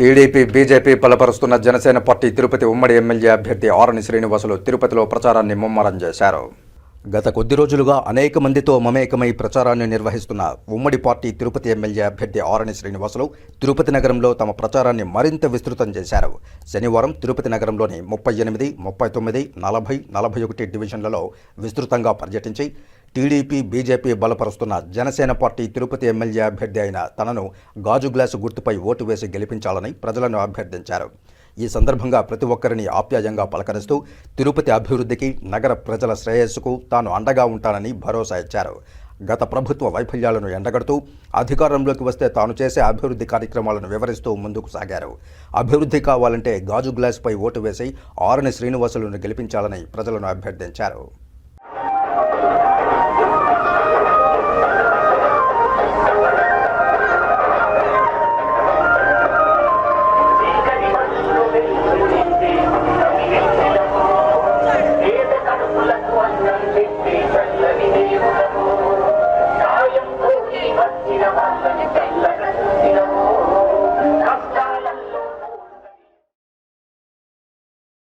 TDP BJP బలపరుస్తున్న Janasena party Tirupati ఉమ్మడి MLA అభ్యర్థి ఆరణి శ్రీనివాసులు తిరుపతిలో ప్రచారాన్ని ముమ్మరం చేశారు. గత కొద్ది రోజులుగా అనేక మందితో మమేకమై ప్రచారాన్ని నిర్వహిస్తున్న ఉమ్మడి పార్టీ తిరుపతి ఎమ్మెల్యే అభ్యర్థి ఆరణి శ్రీనివాసులు తిరుపతి నగరంలో తమ ప్రచారాన్ని మరింత విస్తృతం చేశారు. శనివారం తిరుపతి నగరంలోని ముప్పై ఎనిమిది ముప్పై తొమ్మిది నలభై నలభై ఒకటి డివిజన్లలో విస్తృతంగా పర్యటించి టీడీపీ బీజేపీ బలపరుస్తున్న జనసేన పార్టీ తిరుపతి ఎమ్మెల్యే అభ్యర్థి అయిన తనను గాజు గ్లాసు గుర్తుపై ఓటు వేసి గెలిపించాలని ప్రజలను అభ్యర్థించారు. ఈ సందర్భంగా ప్రతి ఒక్కరిని ఆప్యాయంగా పలకరిస్తూ తిరుపతి అభివృద్ధికి నగర ప్రజల శ్రేయస్సుకు తాను అండగా ఉంటానని భరోసా ఇచ్చారు. గత ప్రభుత్వ వైఫల్యాలను ఎండగడుతూ అధికారంలోకి వస్తే తాను చేసే అభివృద్ధి కార్యక్రమాలను వివరిస్తూ ముందుకు సాగారు. అభివృద్ధి కావాలంటే గాజు గ్లాసుపై ఓటు వేసి ఆరుని శ్రీనివాసులను గెలిపించాలని ప్రజలను అభ్యర్థించారు. Grazie.